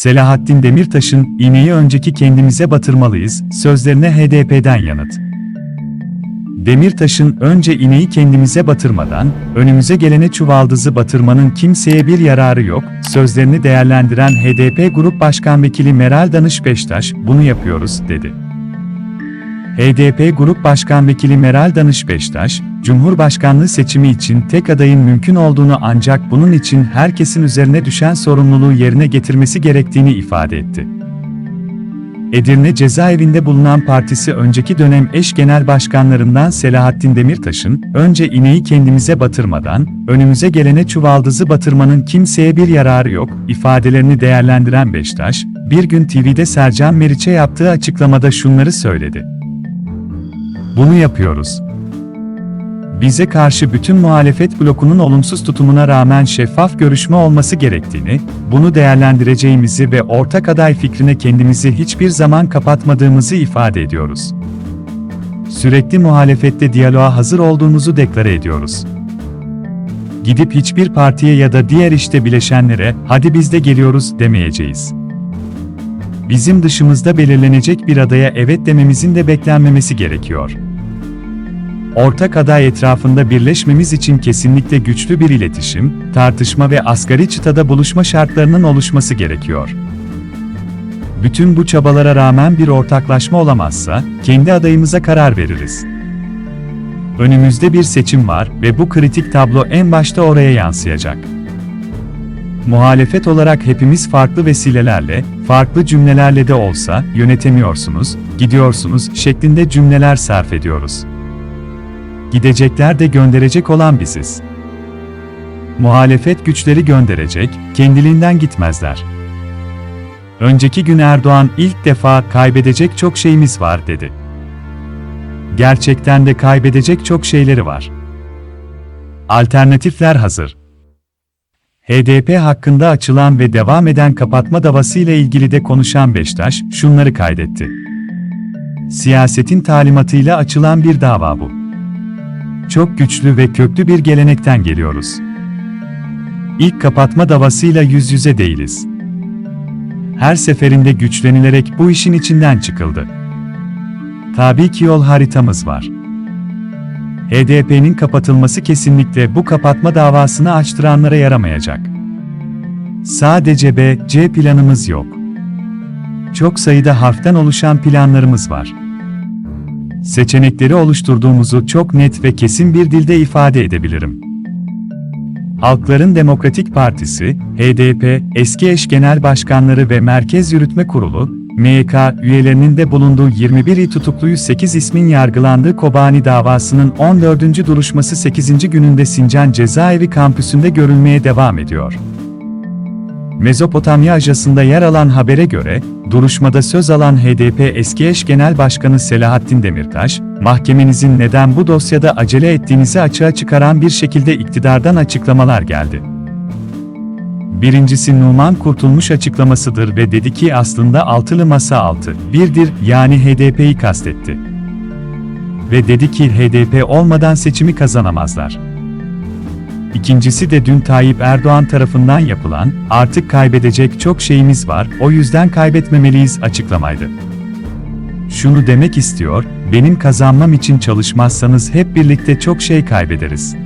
Selahattin Demirtaş'ın iğneyi önceki kendimize batırmalıyız sözlerine HDP'den yanıt. Demirtaş'ın önce iğneyi kendimize batırmadan, önümüze gelene çuvaldızı batırmanın kimseye bir yararı yok, sözlerini değerlendiren HDP Grup Başkan Vekili Meral Danış Beştaş, bunu yapıyoruz, dedi. HDP Grup Başkan Vekili Meral Danış Beştaş, Cumhurbaşkanlığı seçimi için tek adayın mümkün olduğunu ancak bunun için herkesin üzerine düşen sorumluluğu yerine getirmesi gerektiğini ifade etti. Edirne cezaevinde bulunan partisi önceki dönem eş genel başkanlarından Selahattin Demirtaş'ın, önce ineği kendimize batırmadan, önümüze gelene çuvaldızı batırmanın kimseye bir yararı yok, ifadelerini değerlendiren Beştaş, bir gün TV'de Sercan Meriç'e yaptığı açıklamada şunları söyledi. Bunu yapıyoruz. Bize karşı bütün muhalefet blokunun olumsuz tutumuna rağmen şeffaf görüşme olması gerektiğini, bunu değerlendireceğimizi ve ortak aday fikrine kendimizi hiçbir zaman kapatmadığımızı ifade ediyoruz. Sürekli muhalefette diyaloğa hazır olduğumuzu deklare ediyoruz. Gidip hiçbir partiye ya da diğer işte bileşenlere, hadi biz de geliyoruz demeyeceğiz. Bizim dışımızda belirlenecek bir adaya evet dememizin de beklenmemesi gerekiyor. Ortak aday etrafında birleşmemiz için kesinlikle güçlü bir iletişim, tartışma ve asgari çıtada buluşma şartlarının oluşması gerekiyor. Bütün bu çabalara rağmen bir ortaklaşma olamazsa, kendi adayımıza karar veririz. Önümüzde bir seçim var ve bu kritik tablo en başta oraya yansıyacak. Muhalefet olarak hepimiz farklı vesilelerle, farklı cümlelerle de olsa yönetemiyorsunuz, gidiyorsunuz şeklinde cümleler sarf ediyoruz. Gidecekler de gönderecek olan biziz. Muhalefet güçleri gönderecek, kendiliğinden gitmezler. Önceki gün Erdoğan ilk defa kaybedecek çok şeyimiz var dedi. Gerçekten de kaybedecek çok şeyleri var. Alternatifler hazır. HDP hakkında açılan ve devam eden kapatma davasıyla ilgili de konuşan Beştaş, şunları kaydetti. Siyasetin talimatıyla açılan bir dava bu. Çok güçlü ve köklü bir gelenekten geliyoruz. İlk kapatma davasıyla yüz yüze değiliz. Her seferinde güçlenilerek bu işin içinden çıkıldı. Tabii ki yol haritamız var. HDP'nin kapatılması kesinlikle bu kapatma davasını açtıranlara yaramayacak. Sadece B, C planımız yok. Çok sayıda harften oluşan planlarımız var. Seçenekleri oluşturduğumuzu çok net ve kesin bir dilde ifade edebilirim. Halkların Demokratik Partisi, HDP, eski eş genel başkanları ve Merkez Yürütme Kurulu, MYK üyelerinin de bulunduğu 21 il tutukluyu 8 ismin yargılandığı Kobani davasının 14. duruşması 8. gününde Sincan Cezaevi kampüsünde görülmeye devam ediyor. Mezopotamya Ajası'nda yer alan habere göre, duruşmada söz alan HDP eski eş genel başkanı Selahattin Demirtaş, mahkemenizin neden bu dosyada acele ettiğinizi açığa çıkaran bir şekilde iktidardan açıklamalar geldi. Birincisi Numan Kurtulmuş açıklamasıdır ve dedi ki aslında altılı masa altı, birdir yani HDP'yi kastetti. Ve dedi ki HDP olmadan seçimi kazanamazlar. İkincisi de dün Tayyip Erdoğan tarafından yapılan, artık kaybedecek çok şeyimiz var, o yüzden kaybetmemeliyiz açıklamaydı. Şunu demek istiyor, benim kazanmam için çalışmazsanız hep birlikte çok şey kaybederiz.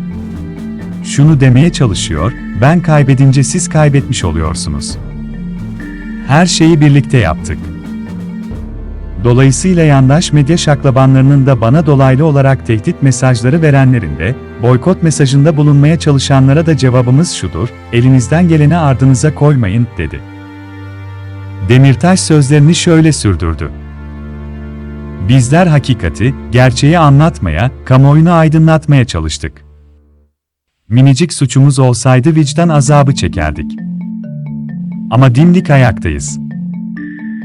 Şunu demeye çalışıyor, ben kaybedince siz kaybetmiş oluyorsunuz. Her şeyi birlikte yaptık. Dolayısıyla yandaş medya şaklabanlarının da bana dolaylı olarak tehdit mesajları verenlerin de, boykot mesajında bulunmaya çalışanlara da cevabımız şudur, elinizden geleni ardınıza koymayın, dedi. Demirtaş sözlerini şöyle sürdürdü. Bizler hakikati, gerçeği anlatmaya, kamuoyunu aydınlatmaya çalıştık. Minicik suçumuz olsaydı vicdan azabı çekerdik. Ama dimdik ayaktayız.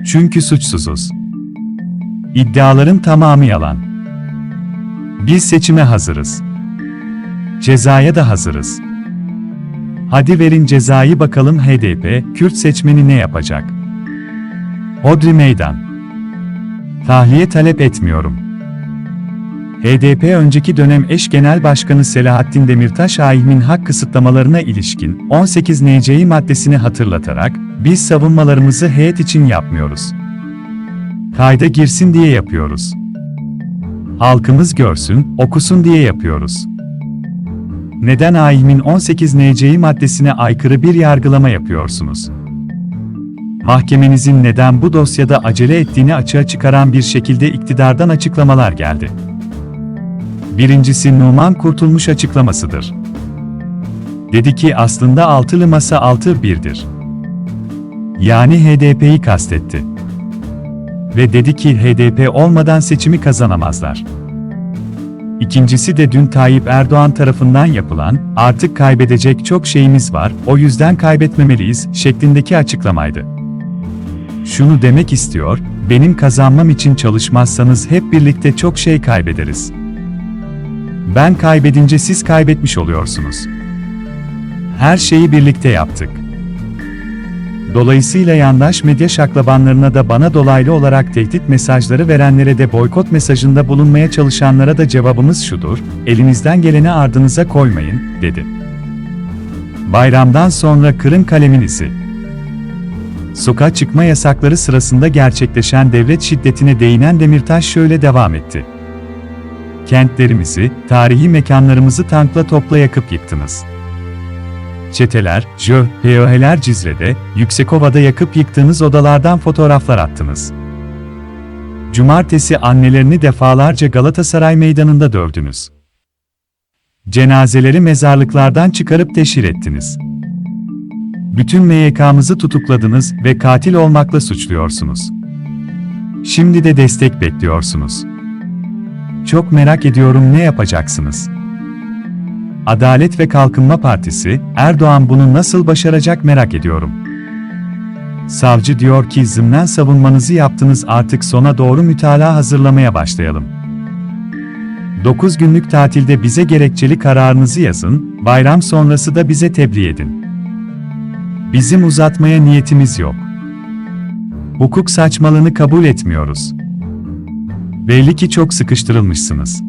Çünkü suçsuzuz. İddiaların tamamı yalan. Biz seçime hazırız. Cezaya da hazırız. Hadi verin cezayı bakalım HDP, Kürt seçmeni ne yapacak? Hodri meydan. Tahliye talep etmiyorum. HDP önceki dönem eş genel başkanı Selahattin Demirtaş AİHM'in hak kısıtlamalarına ilişkin 18 NC'yi maddesini hatırlatarak, biz savunmalarımızı heyet için yapmıyoruz. Kayda girsin diye yapıyoruz. Halkımız görsün, okusun diye yapıyoruz. Neden AİHM'in 18 NC'yi maddesine aykırı bir yargılama yapıyorsunuz? Mahkemenizin neden bu dosyada acele ettiğini açığa çıkaran bir şekilde iktidardan açıklamalar geldi. Birincisi Numan Kurtulmuş açıklamasıdır. Dedi ki aslında altılı masa 6-1'dir. Yani HDP'yi kastetti. Ve dedi ki HDP olmadan seçimi kazanamazlar. İkincisi de dün Tayyip Erdoğan tarafından yapılan, artık kaybedecek çok şeyimiz var, o yüzden kaybetmemeliyiz, şeklindeki açıklamaydı. Şunu demek istiyor, benim kazanmam için çalışmazsanız hep birlikte çok şey kaybederiz. Ben kaybedince siz kaybetmiş oluyorsunuz. Her şeyi birlikte yaptık. Dolayısıyla yandaş medya şaklabanlarına da bana dolaylı olarak tehdit mesajları verenlere de boykot mesajında bulunmaya çalışanlara da cevabımız şudur, elinizden geleni ardınıza koymayın, dedi. Bayramdan sonra kırın kaleminizi. Sokağa çıkma yasakları sırasında gerçekleşen devlet şiddetine değinen Demirtaş şöyle devam etti. Kentlerimizi, tarihi mekanlarımızı tankla topla yakıp yıktınız. Çeteler, jö, POH'ler Cizre'de, Yüksekova'da yakıp yıktığınız odalardan fotoğraflar attınız. Cumartesi annelerini defalarca Galatasaray meydanında dövdünüz. Cenazeleri mezarlıklardan çıkarıp teşhir ettiniz. Bütün MYK'mızı tutukladınız ve katil olmakla suçluyorsunuz. Şimdi de destek bekliyorsunuz. Çok merak ediyorum ne yapacaksınız? Adalet ve Kalkınma Partisi, Erdoğan bunu nasıl başaracak merak ediyorum. Savcı diyor ki zımnen savunmanızı yaptınız artık sona doğru mütalaa hazırlamaya başlayalım. 9 günlük tatilde bize gerekçeli kararınızı yazın, bayram sonrası da bize tebliğ edin. Bizim uzatmaya niyetimiz yok. Hukuk saçmalığını kabul etmiyoruz. Belli ki çok sıkıştırılmışsınız.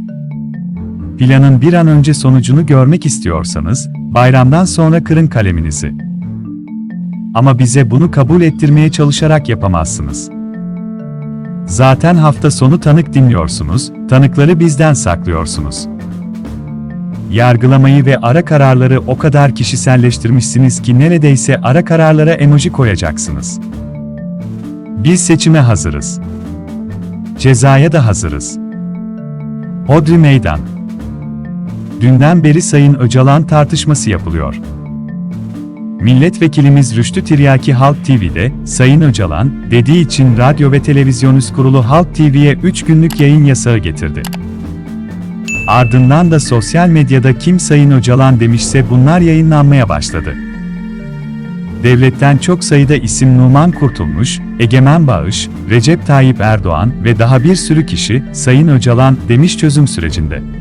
Planın bir an önce sonucunu görmek istiyorsanız, bayramdan sonra kırın kaleminizi. Ama bize bunu kabul ettirmeye çalışarak yapamazsınız. Zaten hafta sonu tanık dinliyorsunuz, tanıkları bizden saklıyorsunuz. Yargılamayı ve ara kararları o kadar kişiselleştirmişsiniz ki neredeyse ara kararlara emoji koyacaksınız. Biz seçime hazırız. Cezaya da hazırız. Hodri Meydan Dünden beri Sayın Öcalan tartışması yapılıyor. Milletvekilimiz Rüştü Tiryaki Halk TV'de, Sayın Öcalan, dediği için Radyo ve Televizyon Üst Kurulu Halk TV'ye 3 günlük yayın yasağı getirdi. Ardından da sosyal medyada kim Sayın Öcalan demişse bunlar yayınlanmaya başladı. Devletten çok sayıda isim Numan Kurtulmuş, Egemen Bağış, Recep Tayyip Erdoğan ve daha bir sürü kişi Sayın Öcalan demiş çözüm sürecinde.